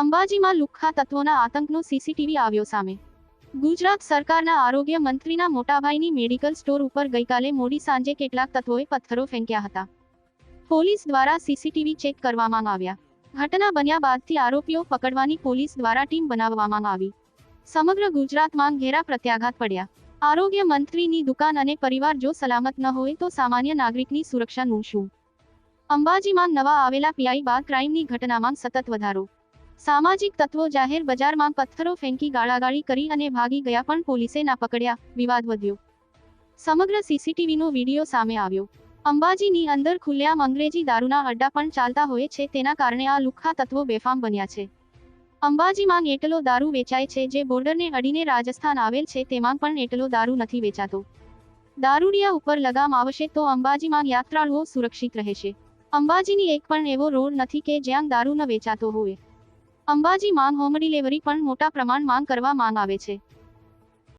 અંબાજીમાં લુખ્ખા તત્વોના આતંકનો સીસીટીવી આવ્યો સામે. ગુજરાત સરકારના આરોગ્ય મંત્રીના મોટાભાઈની મેડિકલ સ્ટોર ઉપર ગઈકાલે મોડી સાંજે કેટલાક તત્વોએ પથ્થરો ફેંક્યા હતા. પોલીસ દ્વારા સીસીટીવી ચેક કરવામાં આવ્યા. ઘટના બન્યા બાદથી આરોપીઓ પકડવાની પોલીસ દ્વારા ટીમ બનાવવામાં આવી. સમગ્ર ગુજરાતમાં ઘેરા પ્રત્યાઘાત પડ્યા. આરોગ્ય મંત્રીની દુકાન અને પરિવાર જો સલામત ન હોય તો સામાન્ય નાગરિકની સુરક્ષાનું શું અંબાજીમાં નવા આવેલા પીઆઈ બાદ ક્રાઇમની ઘટનામાં સતત વધારો. સામાજિક તત્વો જાહેર બજારમાં પથ્થરો ફેંકી ગાળાગાળી કરી અને ભાગી ગયા પણ પોલીસે ના પકડ્યા, વિવાદ વધ્યો. સમગ્ર સીસીટીવીનો વીડિયો સામે આવ્યો. અંબાજીની અંદર ખુલ્લેઆમ અંગ્રેજી દારૂના અડ્ડા પણ ચાલતા હોય છે, તેના કારણે આ લુખ્ખા તત્વો બેફામ બન્યા છે. અંબાજીમાં એટલો દારૂ વેચાય છે જે બોર્ડરને અડીને રાજસ્થાન આવેલ છે, તેમાં પણ એટલો દારૂ નથી વેચાતો. દારૂડિયા ઉપર લગામ આવશે તો અંબાજીમાં યાત્રાળુઓ સુરક્ષિત રહેશે. અંબાજીની એક પણ એવો રોડ નથી કે જ્યાં દારૂ ન વેચાતો હોય. અંબાજી માંગ હોમ ડિલિવરી પણ મોટા પ્રમાણ માંગ કરવા માંગ આવે છે.